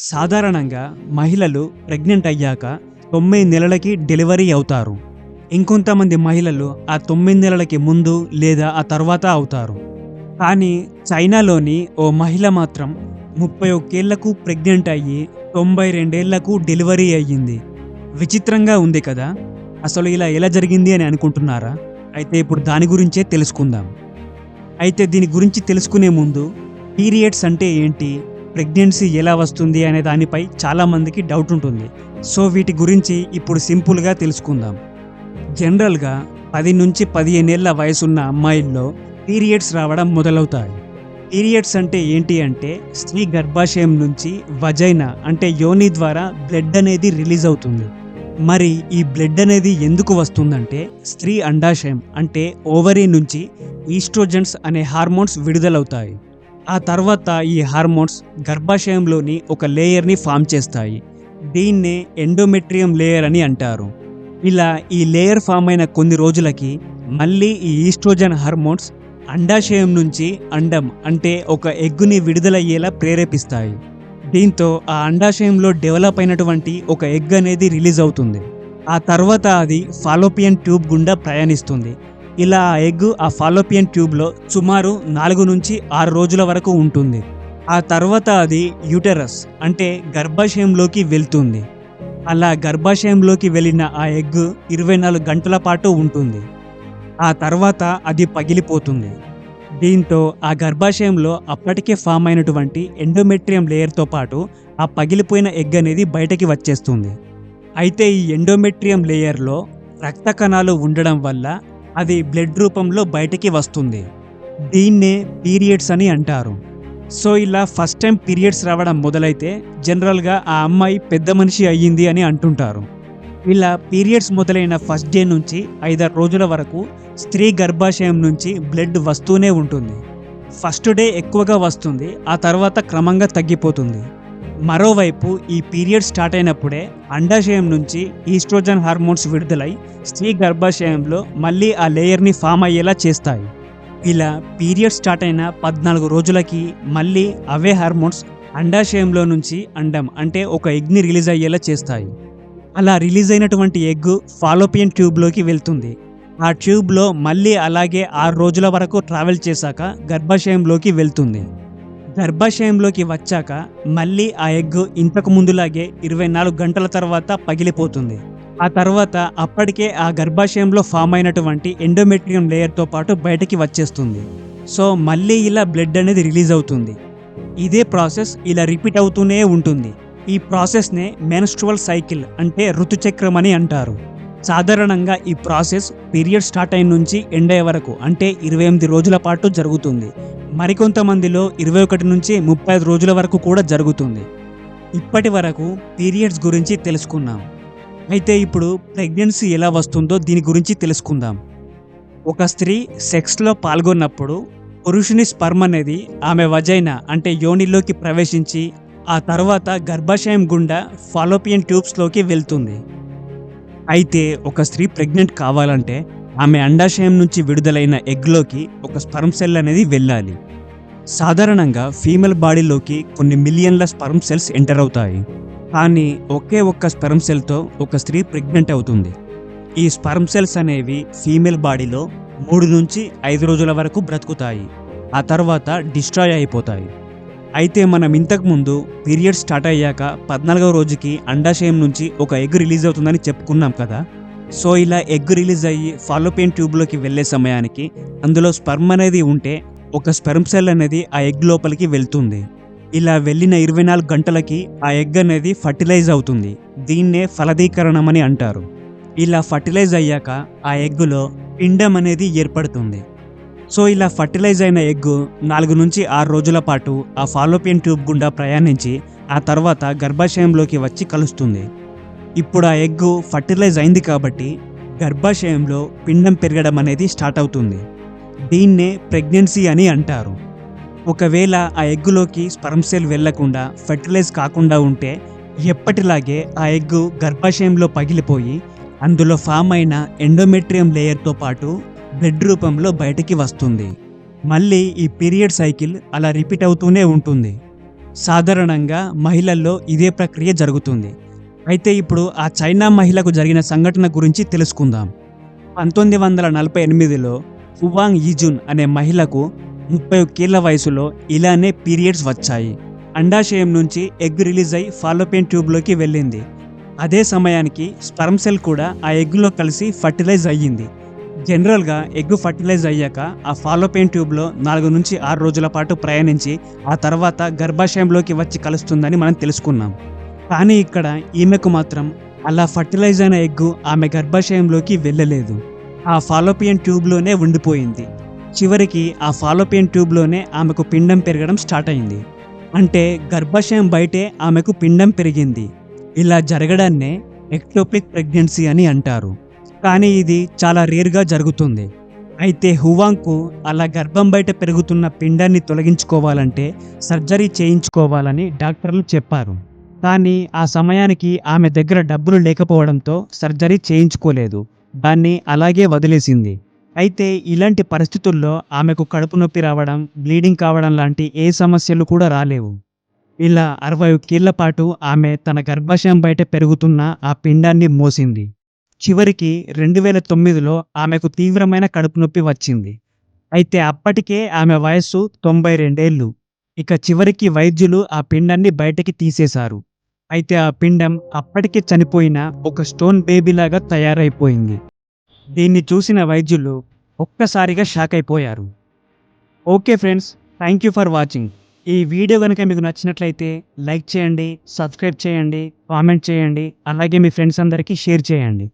సాధారణంగా మహిళలు ప్రెగ్నెంట్ అయ్యాక తొమ్మిది నెలలకి డెలివరీ అవుతారు. ఇంకొంతమంది మహిళలు ఆ తొమ్మిది నెలలకి ముందు లేదా ఆ తర్వాత అవుతారు. కానీ చైనాలోని ఓ మహిళ మాత్రం ముప్పై ఒక్కేళ్ళకు ప్రెగ్నెంట్ అయ్యి తొంభై రెండేళ్ళకు డెలివరీ అయ్యింది. విచిత్రంగా ఉంది కదా! అసలు ఇలా ఎలా జరిగింది అని అనుకుంటున్నారా? అయితే ఇప్పుడు దాని గురించే తెలుసుకుందాం. అయితే దీని గురించి తెలుసుకునే ముందు పీరియడ్స్ అంటే ఏంటి? ప్రెగ్నెన్సీ ఎలా వస్తుంది అనే దానిపై చాలామందికి డౌట్ ఉంటుంది. సో వీటి గురించి ఇప్పుడు సింపుల్గా తెలుసుకుందాం. జనరల్గా పది నుంచి పదిహేనేళ్ళ వయసున్న అమ్మాయిల్లో పీరియడ్స్ రావడం మొదలవుతాయి. పీరియడ్స్ అంటే ఏంటి అంటే స్త్రీ గర్భాశయం నుంచి వజైనా అంటే యోని ద్వారా బ్లడ్ అనేది రిలీజ్ అవుతుంది. మరి ఈ బ్లడ్ అనేది ఎందుకు వస్తుందంటే స్త్రీ అండాశయం అంటే ఓవరీ నుంచి ఈస్ట్రోజన్స్ అనే హార్మోన్స్ విడుదలవుతాయి. ఆ తర్వాత ఈ హార్మోన్స్ గర్భాశయంలోని ఒక లేయర్ని ఫామ్ చేస్తాయి. దీన్నే ఎండోమెట్రియం లేయర్ అని అంటారు. ఇలా ఈ లేయర్ ఫామ్ అయిన కొన్ని రోజులకి మళ్ళీ ఈ ఈస్ట్రోజన్ హార్మోన్స్ అండాశయం నుంచి అండం అంటే ఒక ఎగ్గుని విడుదలయ్యేలా ప్రేరేపిస్తాయి. దీంతో ఆ అండాశయంలో డెవలప్ అయినటువంటి ఒక ఎగ్ అనేది రిలీజ్ అవుతుంది. ఆ తర్వాత అది ఫాలోపియన్ ట్యూబ్ గుండా ప్రయాణిస్తుంది. ఇలా ఆ ఎగ్ ఆ ఫాలోపియన్ ట్యూబ్లో సుమారు నాలుగు నుంచి ఆరు రోజుల వరకు ఉంటుంది. ఆ తర్వాత అది యూటెరస్ అంటే గర్భాశయంలోకి వెళ్తుంది. అలా గర్భాశయంలోకి వెళ్ళిన ఆ ఎగ్ ఇరవై నాలుగు గంటల పాటు ఉంటుంది. ఆ తర్వాత అది పగిలిపోతుంది. దీంతో ఆ గర్భాశయంలో అప్పటికే ఫామ్ అయినటువంటి ఎండోమెట్రియం లేయర్తో పాటు ఆ పగిలిపోయిన ఎగ్ అనేది బయటకి వచ్చేస్తుంది. అయితే ఈ ఎండోమెట్రియం లేయర్లో రక్త కణాలు ఉండడం వల్ల అది బ్లడ్ రూపంలో బయటికి వస్తుంది. దీన్నే పీరియడ్స్ అని అంటారు. సో ఇలా ఫస్ట్ టైం పీరియడ్స్ రావడం మొదలైతే జనరల్గా ఆ అమ్మాయి పెద్ద మనిషి అయ్యింది అని అంటుంటారు. ఇలా పీరియడ్స్ మొదలైన ఫస్ట్ డే నుంచి ఐదారు రోజుల వరకు స్త్రీ గర్భాశయం నుంచి బ్లడ్ వస్తూనే ఉంటుంది. ఫస్ట్ డే ఎక్కువగా వస్తుంది ఆ తర్వాత క్రమంగా తగ్గిపోతుంది. మరోవైపు ఈ పీరియడ్ స్టార్ట్ అయినప్పుడే అండాశయం నుంచి ఈస్ట్రోజన్ హార్మోన్స్ విడుదలై స్త్రీ గర్భాశయంలో మళ్ళీ ఆ లేయర్ని ఫామ్ అయ్యేలా చేస్తాయి. ఇలా పీరియడ్ స్టార్ట్ అయిన పద్నాలుగు రోజులకి మళ్ళీ అవే హార్మోన్స్ అండాశయంలో నుంచి అండం అంటే ఒక ఎగ్ని రిలీజ్ అయ్యేలా చేస్తాయి. అలా రిలీజ్ అయినటువంటి ఎగ్ ఫాలోపియన్ ట్యూబ్లోకి వెళ్తుంది. ఆ ట్యూబ్లో మళ్ళీ అలాగే ఆరు రోజుల వరకు ట్రావెల్ చేశాక గర్భాశయంలోకి వెళ్తుంది. గర్భాశయంలోకి వచ్చాక మళ్ళీ ఆ ఎగ్ ఇంతకు ముందులాగే ఇరవై నాలుగు గంటల తర్వాత పగిలిపోతుంది. ఆ తర్వాత అప్పటికే ఆ గర్భాశయంలో ఫామ్ అయినటువంటి ఎండోమెట్రియం లేయర్తో పాటు బయటకి వచ్చేస్తుంది. సో మళ్ళీ ఇలా బ్లడ్ అనేది రిలీజ్ అవుతుంది. ఇదే ప్రాసెస్ ఇలా రిపీట్ అవుతూనే ఉంటుంది. ఈ ప్రాసెస్నే మెన్స్ట్రువల్ సైకిల్ అంటే ఋతుచక్రం అని అంటారు. సాధారణంగా ఈ ప్రాసెస్ పీరియడ్ స్టార్ట్ అయిన నుంచి ఎండ్ అయ్యే వరకు అంటే ఇరవై ఎనిమిది రోజుల పాటు జరుగుతుంది. మరికొంతమందిలో ఇరవై ఒకటి నుంచి ముప్పై ఐదు రోజుల వరకు కూడా జరుగుతుంది. ఇప్పటి వరకు పీరియడ్స్ గురించి తెలుసుకున్నాం. అయితే ఇప్పుడు ప్రెగ్నెన్సీ ఎలా వస్తుందో దీని గురించి తెలుసుకుందాం. ఒక స్త్రీ సెక్స్లో పాల్గొన్నప్పుడు పురుషుని స్పర్మ్ అనేది ఆమె వజైన అంటే యోనిలోకి ప్రవేశించి ఆ తర్వాత గర్భాశయం గుండా ఫాలోపియన్ ట్యూబ్స్లోకి వెళ్తుంది. అయితే ఒక స్త్రీ ప్రెగ్నెంట్ కావాలంటే ఆమె అండాశయం నుంచి విడుదలైన ఎగ్లోకి ఒక స్పర్మ్ సెల్ అనేది వెళ్ళాలి. సాధారణంగా ఫీమేల్ బాడీలోకి కొన్ని మిలియన్ల స్పర్మ్ సెల్స్ ఎంటర్ అవుతాయి. కానీ ఒకే ఒక్క స్పెర్మ్ సెల్తో ఒక స్త్రీ ప్రెగ్నెంట్ అవుతుంది. ఈ స్పర్మ్ సెల్స్ అనేవి ఫీమేల్ బాడీలో మూడు నుంచి ఐదు రోజుల వరకు బ్రతుకుతాయి. ఆ తర్వాత డిస్ట్రాయ్ అయిపోతాయి. అయితే మనం ఇంతకు ముందు పీరియడ్ స్టార్ట్ అయ్యాక పద్నాలుగవ రోజుకి అండాశయం నుంచి ఒక ఎగ్ రిలీజ్ అవుతుందని చెప్పుకున్నాం కదా? సో ఇలా ఎగ్ రిలీజ్ అయ్యి ఫాలోపియన్ ట్యూబ్లోకి వెళ్ళే సమయానికి అందులో స్పర్మ్ అనేది ఉంటే ఒక స్పెర్మ్ సెల్ అనేది ఆ ఎగ్ లోపలికి వెళ్తుంది. ఇలా వెళ్ళిన ఇరవై నాలుగు గంటలకి ఆ ఎగ్ అనేది ఫర్టిలైజ్ అవుతుంది. దీన్నే ఫలదీకరణం అని అంటారు. ఇలా ఫర్టిలైజ్ అయ్యాక ఆ ఎగ్గులో పిండం అనేది ఏర్పడుతుంది. సో ఇలా ఫర్టిలైజ్ అయిన ఎగ్ నాలుగు నుంచి ఆరు రోజుల పాటు ఆ ఫాలోపియన్ ట్యూబ్ గుండా ప్రయాణించి ఆ తర్వాత గర్భాశయంలోకి వచ్చి కలుస్తుంది. ఇప్పుడు ఆ ఎగ్ ఫర్టిలైజ్ అయింది కాబట్టి గర్భాశయంలో పిండం పెరగడం అనేది స్టార్ట్ అవుతుంది. దీన్నే ప్రెగ్నెన్సీ అని అంటారు. ఒకవేళ ఆ ఎగ్గులోకి స్పర్మ్ సెల్ వెళ్ళకుండా ఫెర్టిలైజ్ కాకుండా ఉంటే ఎప్పటిలాగే ఆ ఎగ్గు గర్భాశయంలో పగిలిపోయి అందులో ఫామ్ అయిన ఎండోమెట్రియం లేయర్తో పాటు బ్లడ్ రూపంలో బయటికి వస్తుంది. మళ్ళీ ఈ పీరియడ్ సైకిల్ అలా రిపీట్ అవుతూనే ఉంటుంది. సాధారణంగా మహిళల్లో ఇదే ప్రక్రియ జరుగుతుంది. అయితే ఇప్పుడు ఆ చైనా మహిళకు జరిగిన సంఘటన గురించి తెలుసుకుందాం. పంతొమ్మిది వందల నలభై ఎనిమిదిలో హువాంగ్ ఈజున్ అనే మహిళకు ముప్పై ఒక్కేళ్ళ వయసులో ఇలానే పీరియడ్స్ వచ్చాయి. అండాశయం నుంచి ఎగ్ రిలీజ్ అయి ఫాలోపెన్ ట్యూబ్లోకి వెళ్ళింది. అదే సమయానికి స్పర్మ్ సెల్ కూడా ఆ ఎగ్లో కలిసి ఫర్టిలైజ్ అయ్యింది. జనరల్గా ఎగ్ ఫర్టిలైజ్ అయ్యాక ఆ ఫాలోపెయిన్ ట్యూబ్లో నాలుగు నుంచి ఆరు రోజుల పాటు ప్రయాణించి ఆ తర్వాత గర్భాశయంలోకి వచ్చి కలుస్తుందని మనం తెలుసుకున్నాం. కానీ ఇక్కడ ఈమెకు మాత్రం అలా ఫర్టిలైజ్ అయిన ఎగ్గు ఆమె గర్భాశయంలోకి వెళ్ళలేదు. ఆ ఫాలోపియన్ ట్యూబ్లోనే ఉండిపోయింది. చివరికి ఆ ఫాలోపియన్ ట్యూబ్లోనే ఆమెకు పిండం పెరగడం స్టార్ట్ అయింది. అంటే గర్భాశయం బయటే ఆమెకు పిండం పెరిగింది. ఇలా జరగడాన్నే ఎక్టోపిక్ ప్రెగ్నెన్సీ అని అంటారు. కానీ ఇది చాలా రేర్గా జరుగుతుంది. అయితే హువాంగ్కు అలా గర్భం బయట పెరుగుతున్న పిండాన్ని తొలగించుకోవాలంటే సర్జరీ చేయించుకోవాలని డాక్టర్లు చెప్పారు. కానీ ఆ సమయానికి ఆమె దగ్గర డబ్బులు లేకపోవడంతో సర్జరీ చేయించుకోలేదు. దాన్ని అలాగే వదిలేసింది. అయితే ఇలాంటి పరిస్థితుల్లో ఆమెకు కడుపు నొప్పి రావడం బ్లీడింగ్ కావడం లాంటి ఏ సమస్యలు కూడా రాలేవు. ఇలా అరవై కీళ్ళ పాటు ఆమె తన గర్భాశయం బయట పెరుగుతున్న ఆ పిండాన్ని మోసింది. చివరికి రెండు వేల తొమ్మిదిలో ఆమెకు తీవ్రమైన కడుపు నొప్పి వచ్చింది. అయితే అప్పటికే ఆమె వయస్సు తొంభై రెండేళ్ళు ఇక చివరికి వైద్యులు ఆ పిండాన్ని బయటకి తీసేశారు. అయితే ఆ పిండం అప్పటికే చనిపోయిన ఒక స్టోన్ బేబీలాగా తయారైపోయింది. దీన్ని చూసిన వైద్యులు ఒక్కసారిగా షాక్ అయిపోయారు. Okay friends thank you for watching. ఈ వీడియో కనుక మీకు నచ్చినట్లయితే లైక్ చేయండి సబ్స్క్రైబ్ చేయండి కామెంట్ చేయండి అలాగే మీ ఫ్రెండ్స్ అందరికీ షేర్ చేయండి.